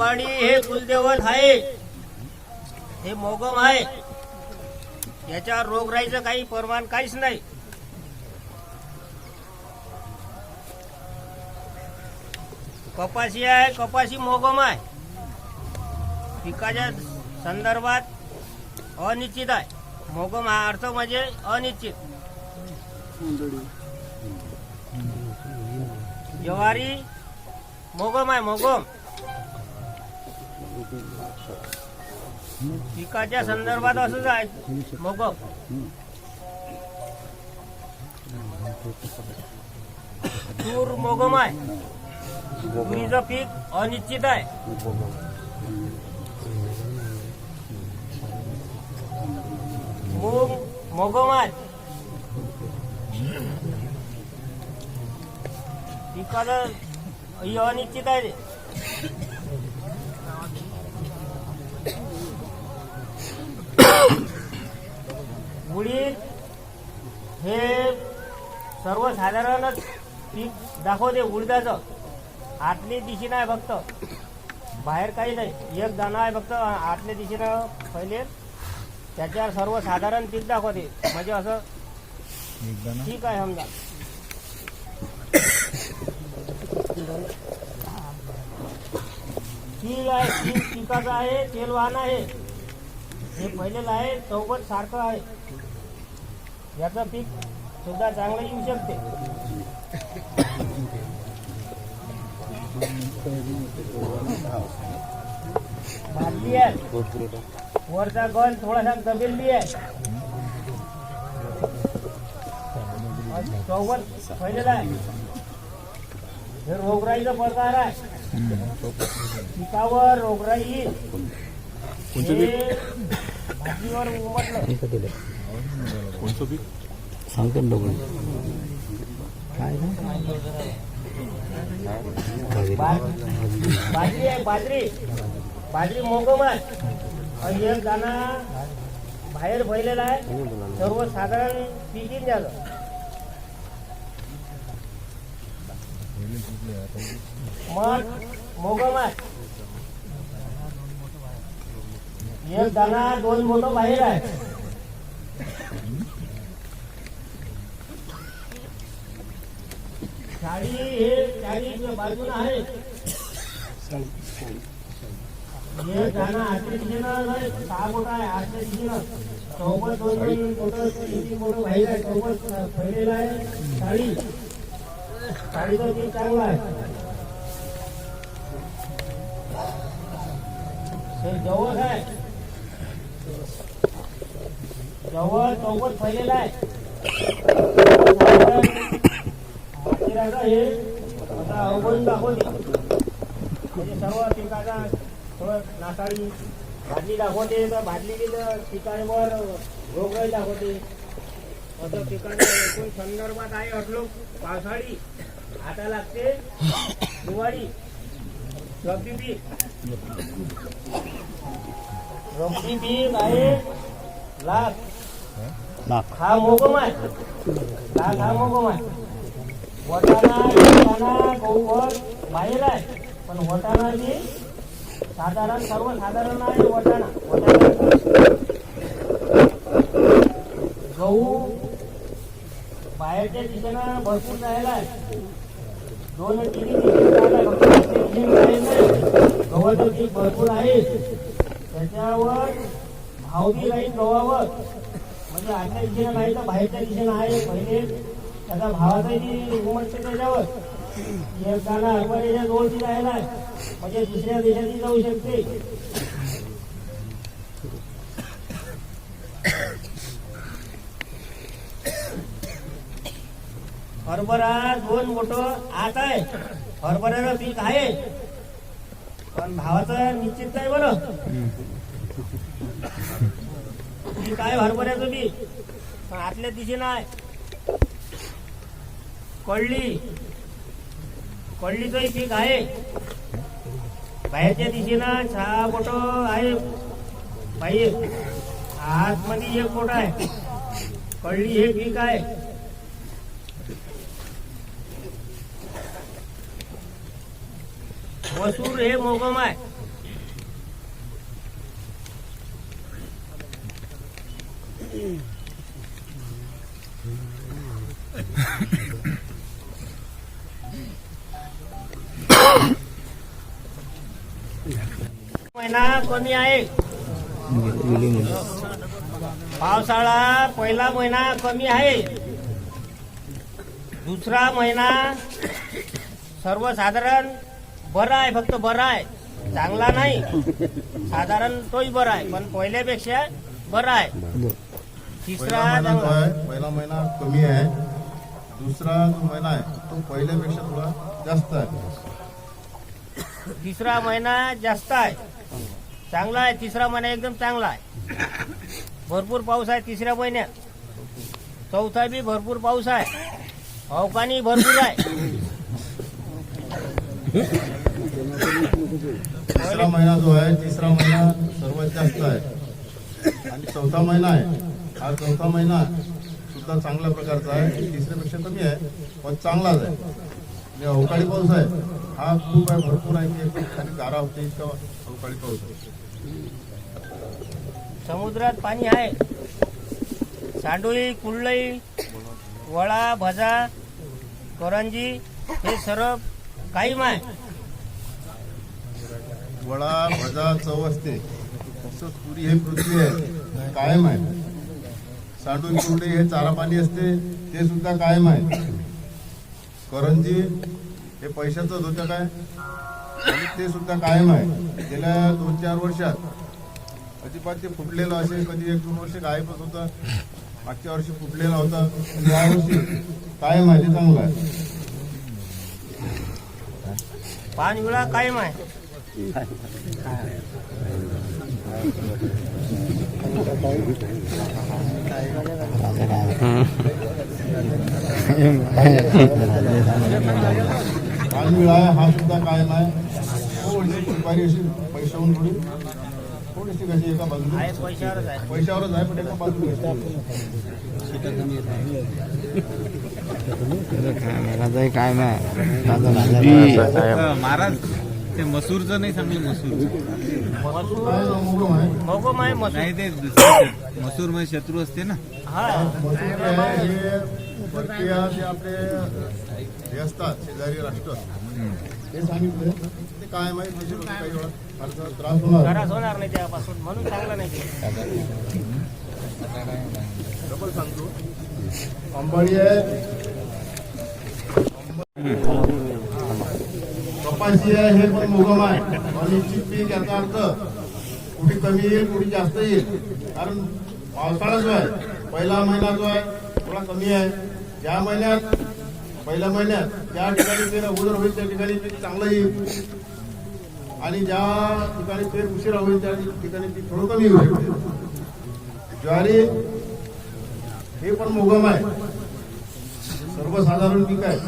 अंबाणी हे कुलदेवत आहे. हे मोगम आहे. याच्यावर रोगराईचं काही परवान काहीच नाही. कपाशी आहे कपाशी मोगम आहे. पिकाच्या संदर्भात अनिश्चित आहे. मोगम हा अर्थ म्हणजे अनिश्चित. ज्वारी मोगम आहे मोगम. पिकाच्या संदर्भात असंच आहे. मोगम तूर मोगम आहे. तुरीचं पीक अनिश्चित आहे. मूग मोगम आहे. पिकाचं अनिश्चित आहे. उडीद हे सर्वसाधारणच पीक दाखवते उडदाचं. आतली दिशेनं आहे फक्त. बाहेर काही नाही. एक दाणा आहे फक्त. आतल्या दिशेनं पहिले त्याच्यावर सर्वसाधारण पीक दाखवते. म्हणजे असं ठीक आहे समजा. तीळ आहे. तीळ पिकाचं आहे. तेल वाहन आहे. हे पहिलेलं आहे चौकट सारखं आहे. याचं पीक सुद्धा चांगलं येऊ शकते. भाजली आहे. वरचा गल थोडासा दबेलली आहे. चौकट पहिलेला आहे. हे रोगराईचा प्रकार आहे. पिकावर रोगराई येईल. पीक सांगतो ना? काय बाजरी आहे बाजरी बाजरी मोगम आणि एक दाणा बाहेर भरलेला आहे सर्वसाधारण पीक? झालं मग मोगमास एक दाणा दोन मोठं बाहेर आहे साडी हे साडी बाजूला आहे. हे गाणं आतल्या सहा आहे आतल्या चौपट दोन दोन मोठं बाहेर आहे चौपट फैलेला आहे साडी चांगलं आहे. हे जवळ आहे. जवळ चौकट फैलेला आहे. हे आता अवघडून दाखवते म्हणजे सर्व पिकाचा थोडं नासाडी भाजली दाखवते तर भाजलेली गेलं पिकांवर रोगराई दाखवते. असं पिकांच्या एकूण संदर्भात आहे अटलो पावसाळी आता लागते दिवाळी रब्बी पीक रब्बी पीक आहे लाख हा मोगम आहे. हा मोगम आहे. वटाणा गहूवर बाहेर आहे. पण वटाणा साधारण सर्वसाधारण आहे वटाणा. वटाणा गहू बाहेरच्या दिशेनं भरपूर राहिला आहे. दोन तिन्ही गव्हाचं पीक भरपूर आहे. त्याच्यावर भाव बी राहील गव्हावर म्हणजे आतल्या दिशेनं नाही तर बाहेरच्या दिशेनं आहे पहिले. त्याचा भावाचाही उमटते त्याच्यावर. एक दाणा जवळची राहिला आहे. म्हणजे दुसऱ्या देशातही जाऊ शकते. हरभरा दोन मोठं आत आहे. हरभऱ्याचं पीक आहे. पण भावाचं निश्चित नाही बरं. पीक आहे हरभऱ्याचं बी पण आतल्या दिशेनं आहे कळली? कळलीचंही पीक आहे? बाहेरच्या दिशेनं सहा बोट आहे. बाहेर आतमध्ये एक बोट आहे. कळली हे पीक आहे? वसूर हे मोगम आहे. महिना कमी आहे. पावसाळा पहिला महिना कमी आहे. दुसरा महिना सर्वसाधारण बरा आहे फक्त बरा आहे. चांगला नाही. साधारण तोही बरा आहे पण पहिल्यापेक्षा बरा आहे. तिसरा पहिला महिना कमी आहे. दुसरा जो महिना आहे तो पहिल्यापेक्षा थोडा जास्त आहे. तिसरा महिना जास्त आहे. चांगला आहे तिसरा महिना एकदम चांगला आहे. भरपूर पाऊस आहे तिसऱ्या महिन्यात. चौथा बी भरपूर पाऊस आहे. अवकाणी भरपूर आहे. तिसरा महिना जो आहे तिसरा महिना सर्वात जास्त आहे. आणि चौथा महिना आहे. हा चौथा महिना सुद्धा चांगल्या प्रकारचा आहे. तिसऱ्यापेक्षा कमी आहे पण चांगलाच आहे. आणि अवकाळी पाऊस आहे. हा खूप आहे भरपूर आहे की एकदम खाली गारा होते इतका अवकाळी पाऊस आहे. समुद्रात पाणी आहे. सांडोळी कुल्लई वळा भजा करंजी हे सर्व कायम आहे. वडा भजा चव असते. तसंच पुरी हे पृथ्वी आहे. कायम आहे. सांडून कुरडे हे चारा पाणी असते ते सुद्धा कायम आहे. करंजी हे पैशाचं धोत्याक आहे आणि ते सुद्धा कायम आहे. गेल्या दोन चार वर्षात अजिबात ते फुटलेलं असे कधी एक दोन वर्ष गायबच होतं. मागच्या वर्षी फुटलेला होता. यावर्षी कायम आहे ते चांगलं आहे. पानविळा कायम आहे. आहे हा सुद्धा कायम आहे थोडीशी सुपारी अशी पैशाहून थोडी थोडीशी कशी एका बाजूला आहे पैशावरच आहे पैशावरच आहे पण एका बाजूला काय नाही महाराज. ते मसूरचं नाही सांगलं मसूर नाही ते मसूरमध्ये शत्रू असते ना. हा हे आपले हे असतात शेजारी राष्ट्र सांगितलं ते काय माहीत म्हणजे काही वेळा फारसा त्रास होणार त्रास होणार नाही त्यापासून म्हणून चांगलं नाही ते. डबल सांगतो अंबाडी आहे. कपाशी आहे हे पण मुगम आहे. अनिश्चित पीक याचा अर्थ कुठे कमी येईल कुठे जास्त येईल. कारण पावसाळा जो आहे पहिला महिना जो आहे थोडा कमी आहे. ज्या महिन्यात पहिल्या महिन्यात ज्या ठिकाणी पेर अगोदर होईल त्या ठिकाणी पीक चांगलं येईल. आणि ज्या ठिकाणी पेर उशिरा होईल त्या ठिकाणी पीक थोडं कमी होईल. ज्वारी हे पण मोगम आहे. सर्वसाधारण पीक आहे.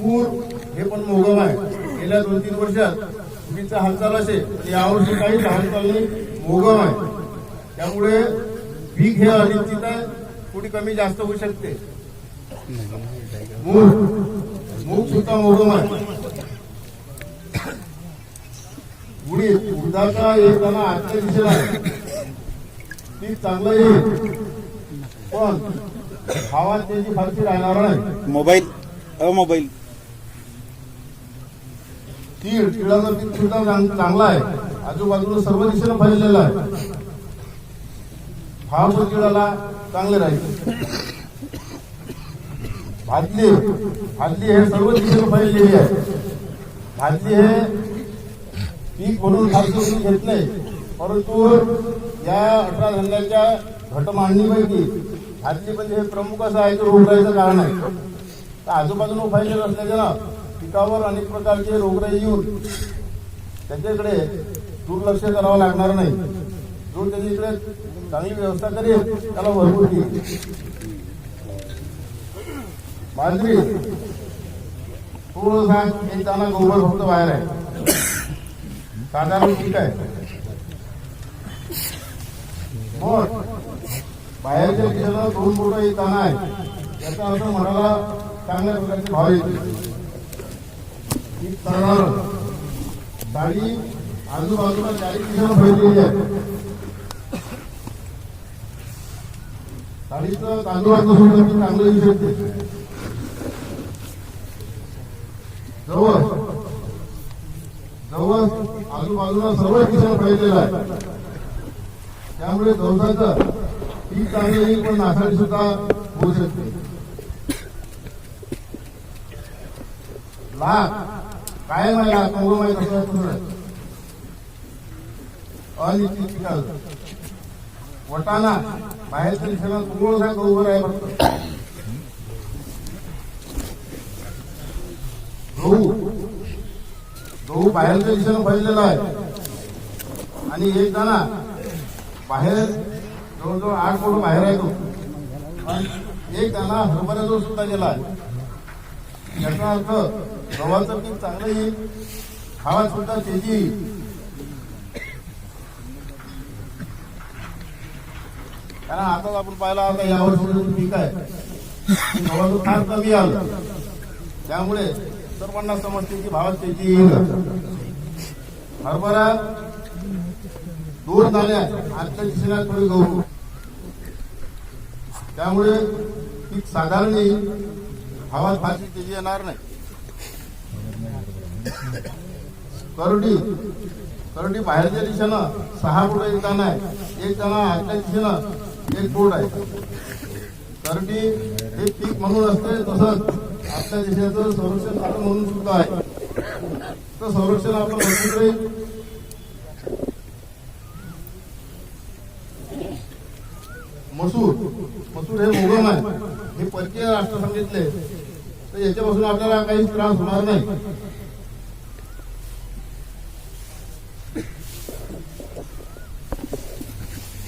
पूर हे पण मोगम आहे. गेल्या दोन तीन वर्षात तुरीचा हालचाल असेल तर यावर्षी काही हालचाल नाही मोगम आहे त्यामुळे पीक हे अनिश्चित आहे कुठे कमी जास्त होऊ शकते. मूग मूग सुद्धा मोगम आहे. उडीद उडदाचा एक दाणा आजच्या दिशेला आहे. चांगलं येईल पण भावात त्याची फारशी राहणार नाही. Mobile uh mobile. तीळ तिळाचा पीक सुद्धा चांगला आहे. आजूबाजूला सर्व दिशेला फैललेला आहे. भाव तिळाला चांगले राहील. भाजली भाजली हे सर्व दिशेला फैललेली आहे. भाजली हे पीक म्हणून फारसं घेत नाही. परंतु या अठरा धंद्याच्या घटमांडणीपैकी भाजली म्हणजे हे प्रमुख असं आहे की रोगराईचं कारण आहे. तर आजूबाजूला फैललेलं असल्याच्या पिकावर अनेक प्रकारचे रोगराई येऊन त्याच्याकडे दुर्लक्ष करावं लागणार नाही. जो त्याची इकडे चांगली व्यवस्था करेल त्याला भरपूर देईल. बाजरी थोडं एक दाना गोबर फक्त बाहेर आहे. साधारण पीक आहे. मग बाहेरच्या दिशेला दोन मोठा एक दाना आहे. याचा अर्थ मनाला चांगल्या प्रकारचे भाव येते ही डाळी आजूबाजूला चाळीस दिशेला फैललेली आहे डाळीचं तांदूळाचं सुद्धा मी चांगलं येऊ शकते. जवळ जवळ आजूबाजूला सर्व किसान फैलेला आहे. त्यामुळे जवसाचं पीक चांगलं येईल पण नासाडी सुद्धा होऊ शकते. लाख काय नाही लाख कंगो माहीत असं तसं आहे. वटाणा. पिकाचं वटाणा बाहेरच्या दिशेला कुंगळसारखं उभं आहे फक्त. गहू. गहू बाहेरच्या दिशेनं भरलेला आहे. आणि एक दाणा. बाहेर जवळजवळ आठ फूट बाहेर आहे तो आणि एक दाणा हरभऱ्याजवळ सुद्धा गेला आहे. याचा अर्थ गव्हाचं पीक चांगलं येईल खावा सुद्धा तेजी. कारण आताच आपण पाहिला आता यावर पीक आहे. गव्हाचं फार कमी आलं. त्यामुळे सर्वांना समजते की भावात शेती येईल. हरभरा दूर झाल्या आजच्या दिशेला थोडी गहू. त्यामुळे पीक साधारण येईल. आवाज फाशी त्याची येणार नाही. करडी करडी बाहेरच्या दिशेनं सहा फूट एक दाणा आहे. एक दाणा आतल्या दिशेनं एक फूट आहे. करडी हे पीक म्हणून असते तसंच आपल्या देशाचं संरक्षण खातं म्हणून सुद्धा आहे. तर संरक्षण आपलं म्हणून राहील मसूर. मसूर हे मोगम आहे. हे परकीय राष्ट्र सांगितले तर याच्यापासून आपल्याला काही त्रास होणार नाही.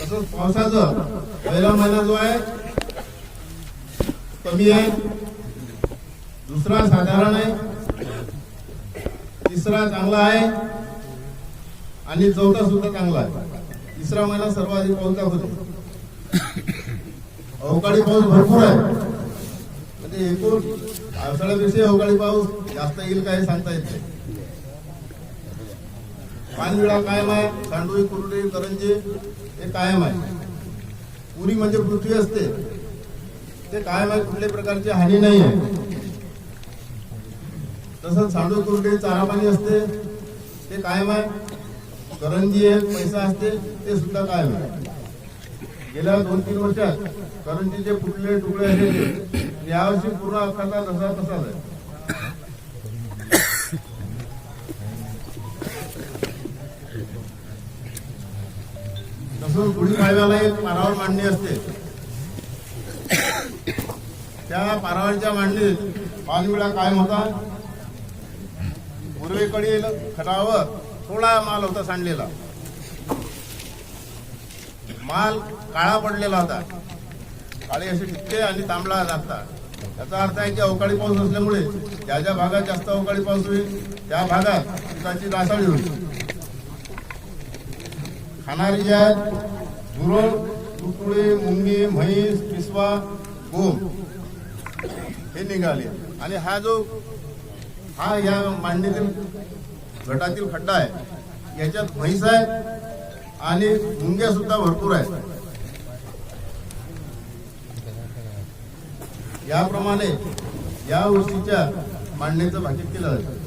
तसंच पावसाचा पहिला महिना जो आहे कमी आहे. दुसरा साधारण आहे. तिसरा चांगला आहे. आणि चौथा सुद्धा चांगला आहे. तिसरा महिना सर्वाधिक पाऊस होतो अवकाळी पाऊस भरपूर आहे. म्हणजे एकूण पावसाळ्यापेक्षा अवकाळी पाऊस जास्त येईल काय सांगता येत नाही. पानविळा कायम आहे सांडोळी कुरुडे करंजी हे कायम आहे. पुरी म्हणजे पृथ्वी असते. ते कायम आहे कुठल्याही प्रकारची हानी नाही आहे. तसंच सांडोळी कुरडे चारा पाणी असते ते कायम आहे. करंजी आहे पैसा असते ते सुद्धा कायम आहे. गेल्या दोन तीन वर्षात करंजीचे फुटले तुकडे आहेत यावर्षी पूर्ण अखाचा दसरा तसाच आहे तसंच गुढीपाडव्याला एक पारावर मांडणी असते. त्या पारावरच्या मांडणीत पाच वेळा कायम होता. पूर्वेकडील खटावर थोडा माल होता सांडलेला. माल काळा पडलेला होता. काळे असे टिक्के आणि तांबडा लागतात त्याचा अर्थ आहे की अवकाळी पाऊस असल्यामुळे ज्या ज्या भागात जास्त अवकाळी पाऊस होईल त्या भागात पिकाची नासाडी होईल. खाणारी जी आहेत धुरळ तुटुळे मुंगी म्हैस पिसवा गोम हे निघाले. आणि हा जो हा या मांडणीतील गटातील खड्डा आहे याच्यात म्हैस आहे आणि मुंग्या सुद्धा भरपूर आहेत. याप्रमाणे या गोष्टीच्या मांडणीचं भाकीत केलं जातं